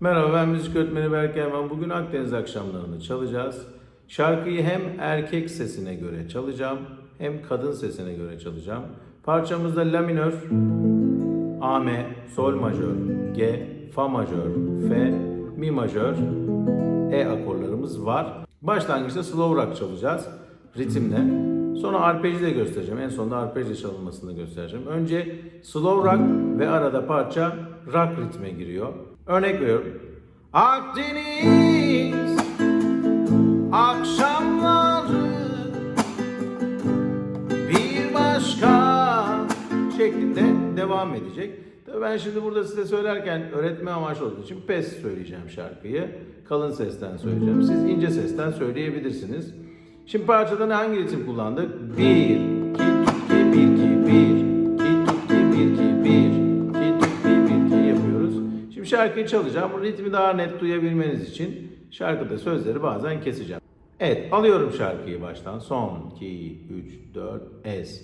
Merhaba ben müzik öğretmeni Berk Erman. Bugün Akdeniz akşamlarını çalacağız. Şarkıyı hem erkek sesine göre çalacağım hem kadın sesine göre çalacağım. Parçamızda la minör, A sol majör, G, fa majör, F, mi majör, E akorlarımız var. Başlangıçta slow rock çalacağız ritimle. Sonra arpeji de göstereceğim. En sonunda arpeji çalınmasını göstereceğim. Önce slow rock ve arada parça rock ritme giriyor. Örnek veriyorum. Akdeniz akşamları bir başka şeklinde devam edecek. Tabii ben şimdi burada size söylerken öğretme amaçlı olduğu için pes söyleyeceğim şarkıyı. Kalın sesten söyleyeceğim. Siz ince sesten söyleyebilirsiniz. Şimdi parçada hangi ritim kullandık? 1, şarkıyı çalacağım. Ritmi daha net duyabilmeniz için şarkıda sözleri bazen keseceğim. Evet, alıyorum şarkıyı baştan. Son, 2, 3, 4, es.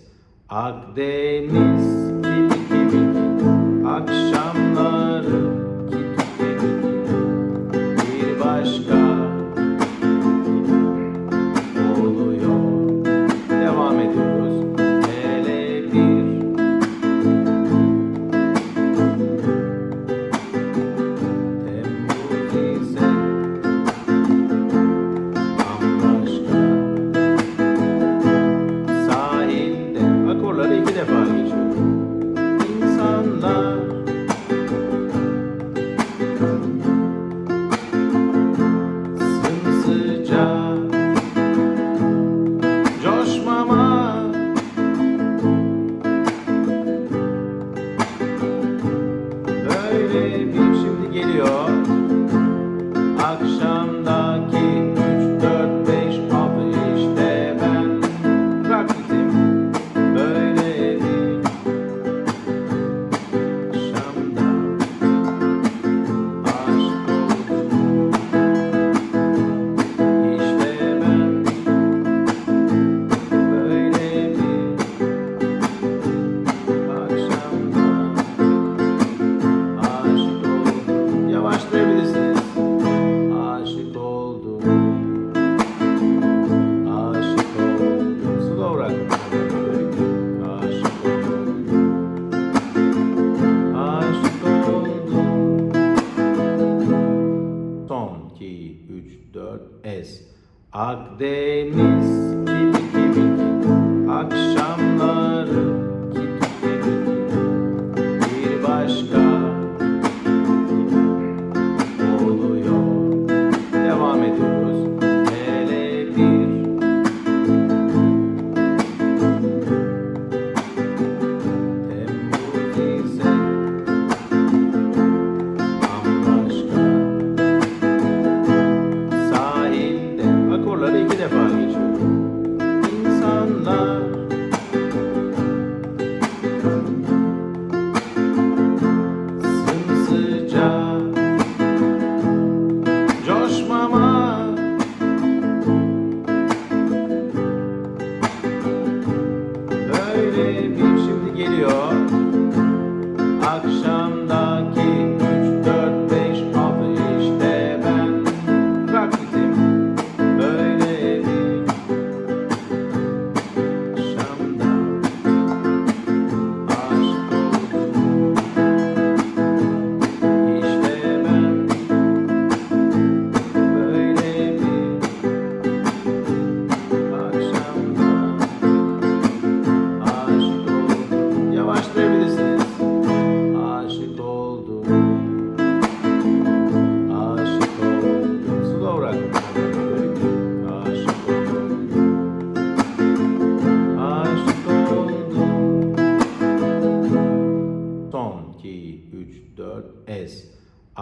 Akdeniz, Akdeniz, kidi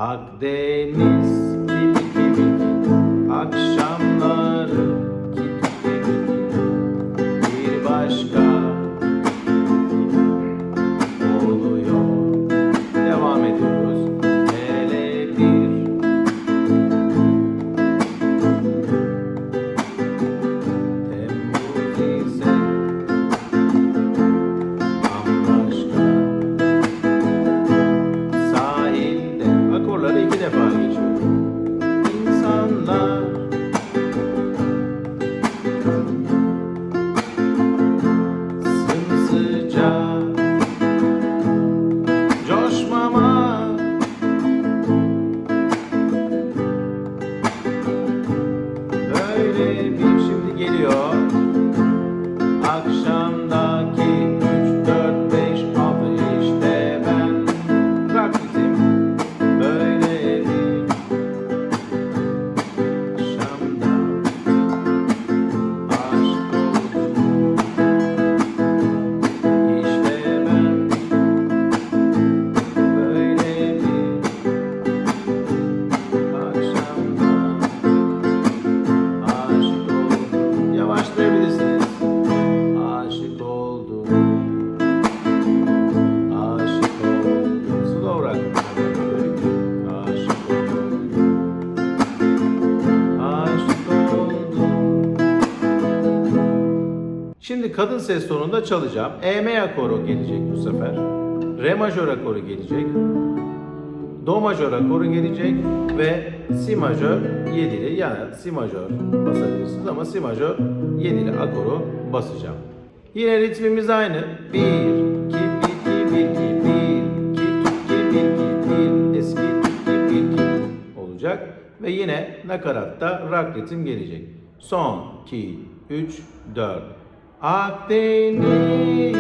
Akdeniz Kidi Kadın ses tonunda çalacağım. E M akoru gelecek bu sefer. Re majör akoru gelecek. Do majör akoru gelecek ve Si majör 7'li yani Si majör basabilirsiniz ama Si majör 7'li akoru basacağım. Yine ritmimiz aynı. 1, 2, 1, 2, 1, 2, 1, 2, 2, 1, 2, 1, eski 2, 1, 2 olacak. Ve yine nakaratta rock ritim gelecek. Son, 2, 3, 4. Akdeniz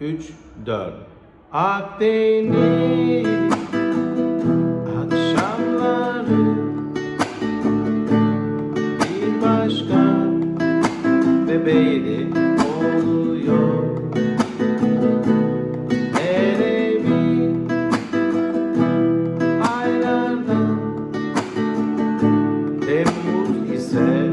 3, 4 Akdeniz akşamları bir başka bebeği oluyor. Erebi aylardan Temmuz ise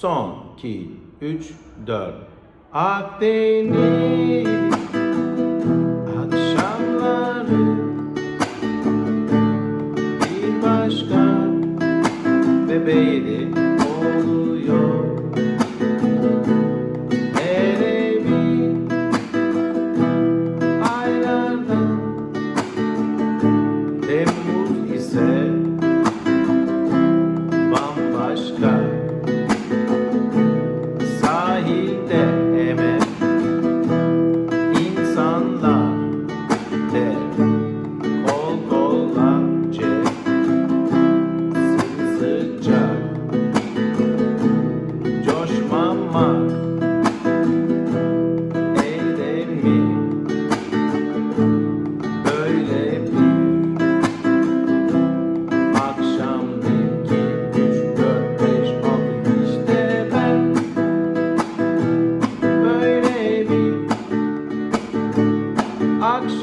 Son 2, 3, 4 Akdeniz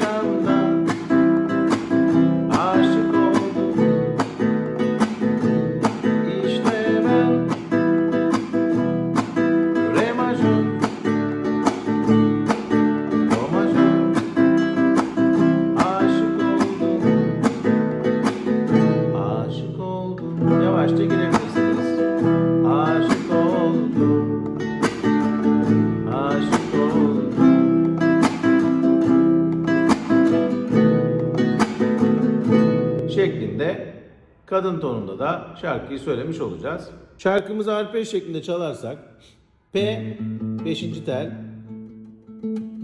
love, love. Kadın tonunda da şarkıyı söylemiş olacağız. Şarkımızı arpej şeklinde çalarsak P 5. tel,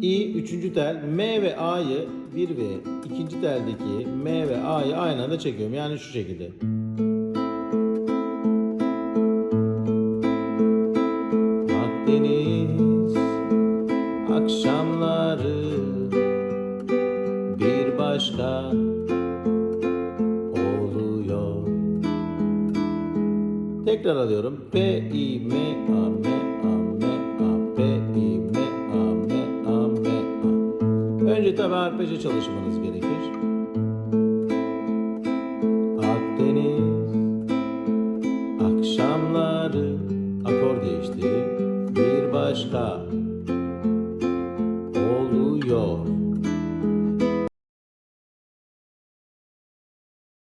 İ 3. tel, M ve A'yı 1 ve 2. teldeki M ve A'yı aynı anda çekiyorum. Yani şu şekilde. Alıyorum. P I M A M A M A P I M A M A M A. Önce tabi arpeje çalışmanız